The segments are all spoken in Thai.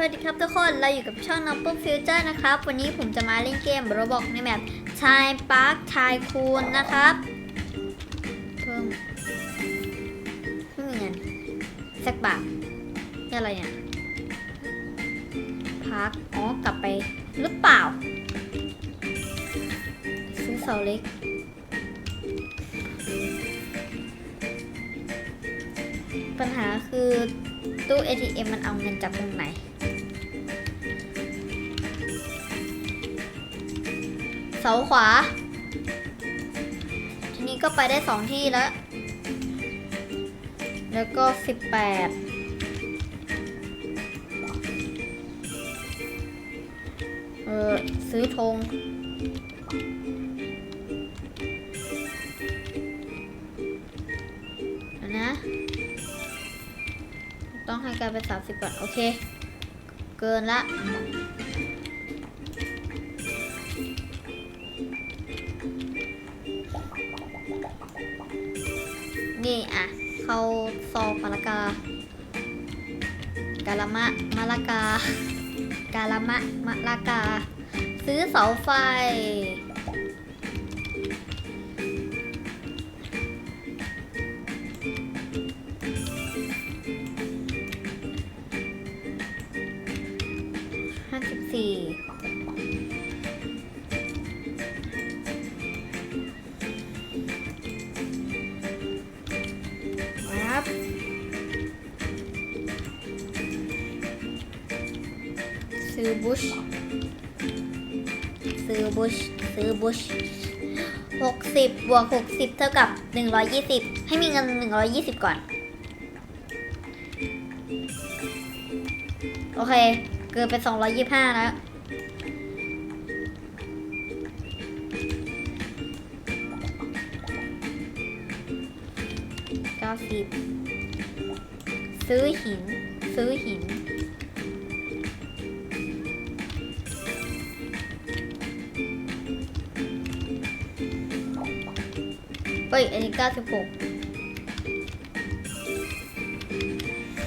สวัสดีครับทุกคนเราอยู่กับช่องน้องปุ๊บฟิวเจอร์นะครับ วันนี้ผมจะมาเล่นเกมโรบอกในแมปชายปาร์คชายคูนนะครับ เพิ่มไม่มีเงินสักบาทนี่อะไรเนี่ยพักอ๋อกลับไปหรือเปล่า ซื้อเสาเล็กปัญหาคือตู้ ATM มันเอาเงินจากตรงไหนาขวา ทีนี้ก็ไปได้สองที่แล้ว แล้วก็สิบแปดเออซื้อธงนะ ต้องให้กลายเป็นสามสิบก่อน โอเค เกินละ เข้าซองมาละกากาละมะมะละกากาละมะมะละกา ซื้อเสาไฟ ซื้อบุชซื้อบุชซื้อบุชหกสิบบวกหกสิบเท่ากับหนึ่งร้อยยี่สิบให้มีเงินหนึ่งร้อยยี่สิบก่อน โอเค เกินไปสองร้อยยี่ห้าแล้วเก้าสิบซื้อหิน ซื้อหิน เฮ้ย อันนี้เก้าสิบหก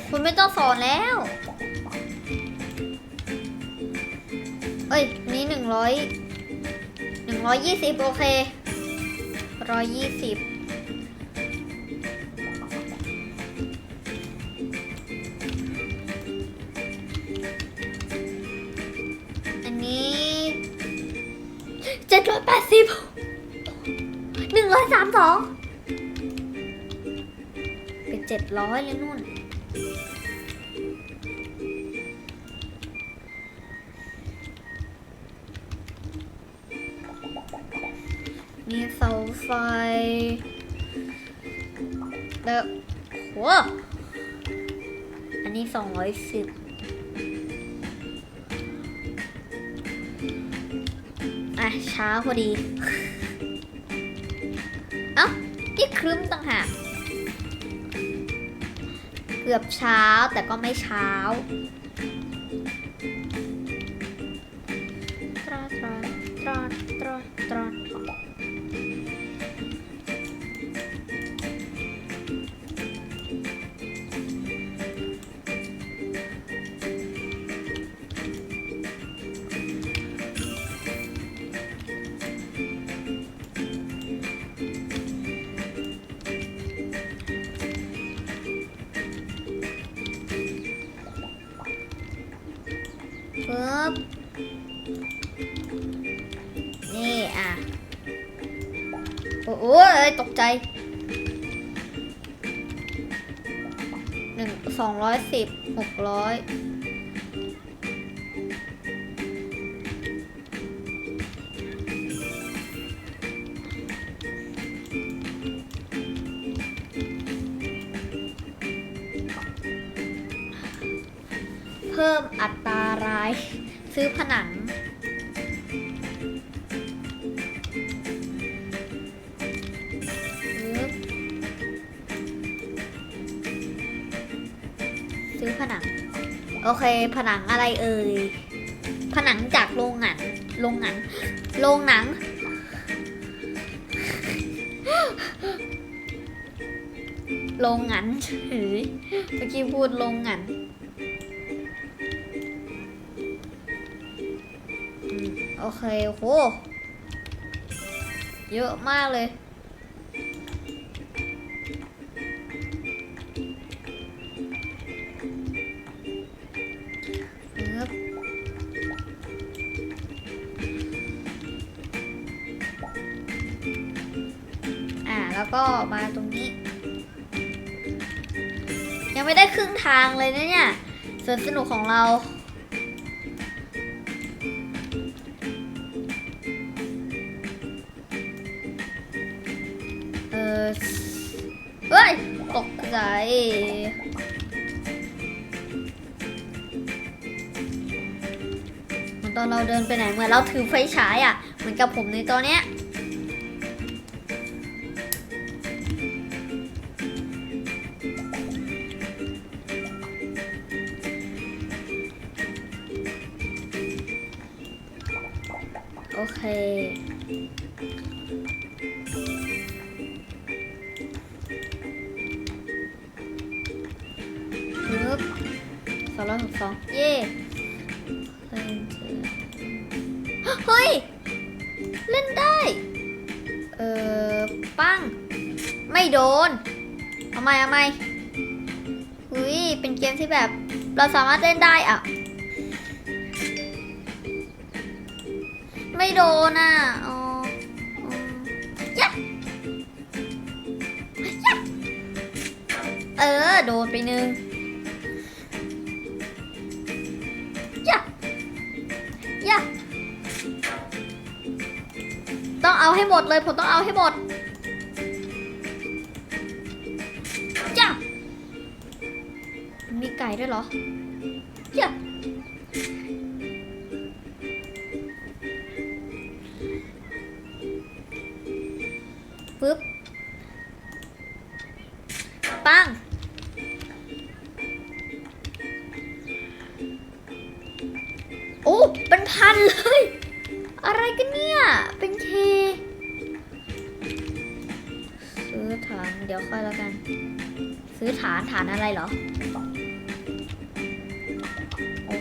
คุณไม่ต้องสอนแล้ว เอ้ยนนี้หนึ่งร้อยหนึ่งร้อยยี่สิบโอเคร้อยยี่สิบ เป็นเจ็ดร้อยเลยนู่น มีเสาไฟแล้วโหอันนี้สองร้อยสิบอะ ช้าพอดี เอ้า นี่ครึ้มต่างหาก กือบเช้าแต่ก็ไม่เช้า ปึ๊บนี่อะ โอ้โหเอ้ยตกใจหนึ่งสองร้อยสิบหกร้อย ซื้อผนัง ซื้อผนัง โอเค ผนังอะไรเอ่ย ผนังจากโรงหนัง โรงหนัง โรงหนัง โรงหนังเฉยเมื่อกี้พูดโรงหนัง โอเคโหเยอะมากเลยปึ๊บอ่าแล้วก็มาตรงนี้ ยังไม่ได้ครึ่งทางเลยนะเนี่ยสวนสนุกของเรา เออเฮ้ย ตกใจตอนเราเดินไปไหนเหมือนเราถือไฟฉายอะ เหมือนกับผมในตอนเนี้ยโอเค ร้อยหกสองเย่เล่นเจอเฮ้ย เล่นได้ เออปั้ง ไม่โดน เอาไหมเอาไหมอุ้ยเป็นเกมที่แบบเราสามารถเล่นได้อะ ไม่โดนอะอ๋ออ๋อยะยะเออ โดนไปหนึ่ง ให้หมดเลย ผมต้องเอาให้หมดจ้ะมีไก่ด้วยเหรอจ้ะปึ๊บปังโอ้เป็นพันเลย อะไรกันเนี่ย เป็นเค ฐานเดี๋ยวค่อยแล้วกัน ซื้อฐานฐานอะไรเหรอโอ้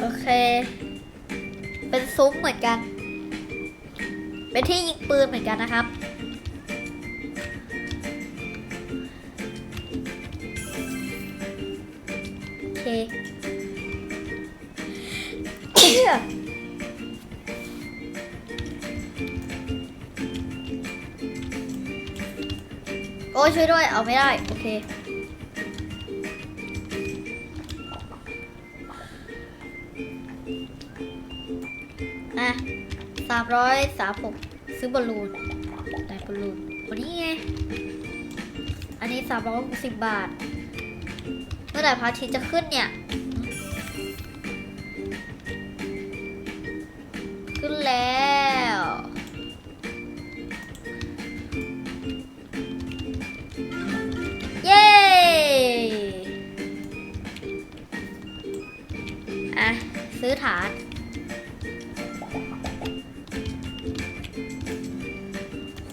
โอเค เป็นซุ้มเหมือนกัน เป็นที่ยิงปืนเหมือนกันนะครับ โอ้ช่วยด้วย เอาไม่ได้ โอเคอะสามร้อยสามหกซื้อบอลลูนได้บอลลูนวันนี้ไง อันนี้สามร้อยหกสิบบาท เมื่อไหร่พระอาทิตย์จะขึ้นเนี่ย ขึ้นแล้ว อะ ซื้อฐาน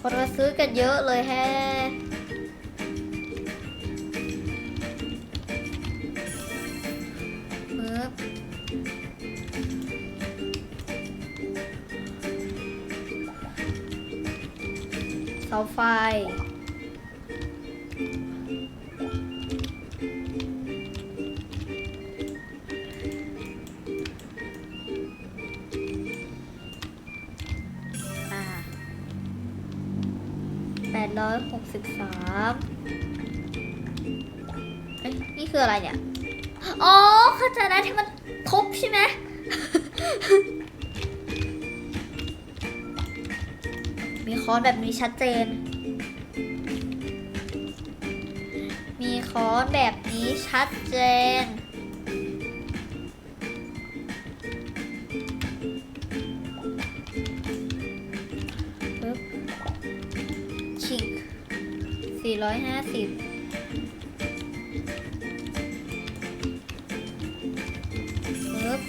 คนมาซื้อกันเยอะเลยแฮเสาไฟ ร้อยหกษาเอ้ยนี่คืออะไรเนี่ย อ๋อเข้าใจแล้วที่มันทบใช่ไหมมีค้อนแบบนี้ชัดเจน มีค้อนแบบนี้ชัดเจน ร้อยห้าสิบปึ๊บ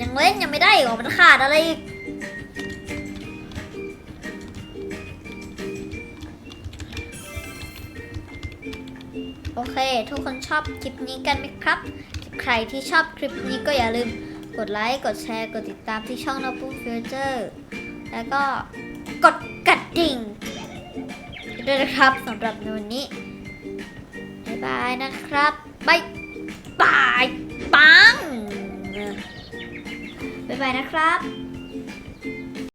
ยังเล่นยังไม่ได้อีกเหรอมันขาดอะไรอีกโอเค ทุกคนชอบคลิปนี้กันไหมครับ ใครที่ชอบคลิปนี้ก็อย่าลืมกดไลค์ กดแชร์ กดติดตามที่ช่องนปุ๊บฟิวเจอร์แล้วก็กดกระดิ่งด้วยนะครับสำหรับในวันนี้บ๊ายบายนะครับบายบายปังบ๊ายบายนะครับ